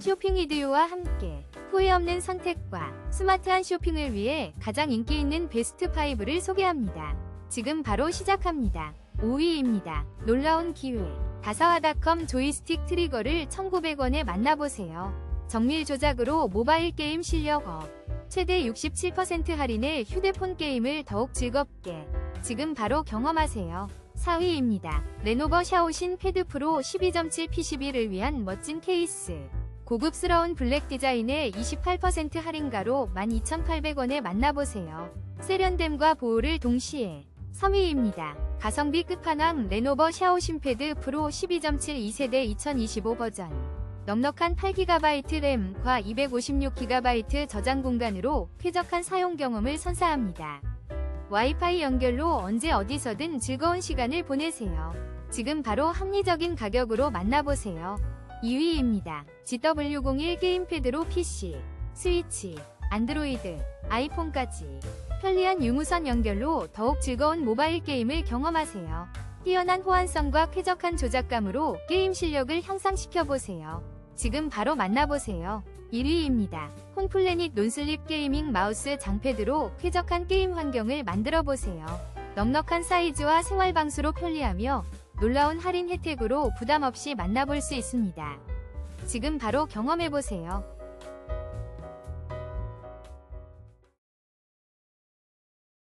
쇼핑 이디오와 함께 후회 없는 선택과 스마트한 쇼핑을 위해 가장 인기 있는 베스트 5를 소개합니다. 지금 바로 시작합니다. 5위입니다. 놀라운 기회. 다사와닷컴 조이스틱 트리거를 1,900원에 만나보세요. 정밀 조작으로 모바일 게임 실력 업. 최대 67% 할인해 휴대폰 게임을 더욱 즐겁게. 지금 바로 경험하세요. 4위입니다. 레노버 샤오신 패드 프로 12.7 PCB를 위한 멋진 케이스. 고급스러운 블랙 디자인의 28% 할인가로 12,800원에 만나보세요. 세련됨과 보호를 동시에 3위입니다. 가성비 끝판왕 레노버 샤오신 패드 프로 12.7 2세대 2025 버전. 넉넉한 8GB 램과 256GB 저장 공간으로 쾌적한 사용 경험을 선사합니다. 와이파이 연결로 언제 어디서든 즐거운 시간을 보내세요. 지금 바로 합리적인 가격으로 만나보세요. 2위입니다. GW01 게임패드로 PC, 스위치, 안드로이드, 아이폰까지 편리한 유무선 연결로 더욱 즐거운 모바일 게임을 경험하세요. 뛰어난 호환성과 쾌적한 조작감으로 게임 실력을 향상시켜보세요. 지금 바로 만나보세요. 1위입니다. 홈플래닛 논슬립 게이밍 마우스 장패드로 쾌적한 게임 환경을 만들어보세요. 넉넉한 사이즈와 생활 방수로 편리하며 놀라운 할인 혜택으로 부담 없이 만나볼 수 있습니다. 지금 바로 경험해보세요.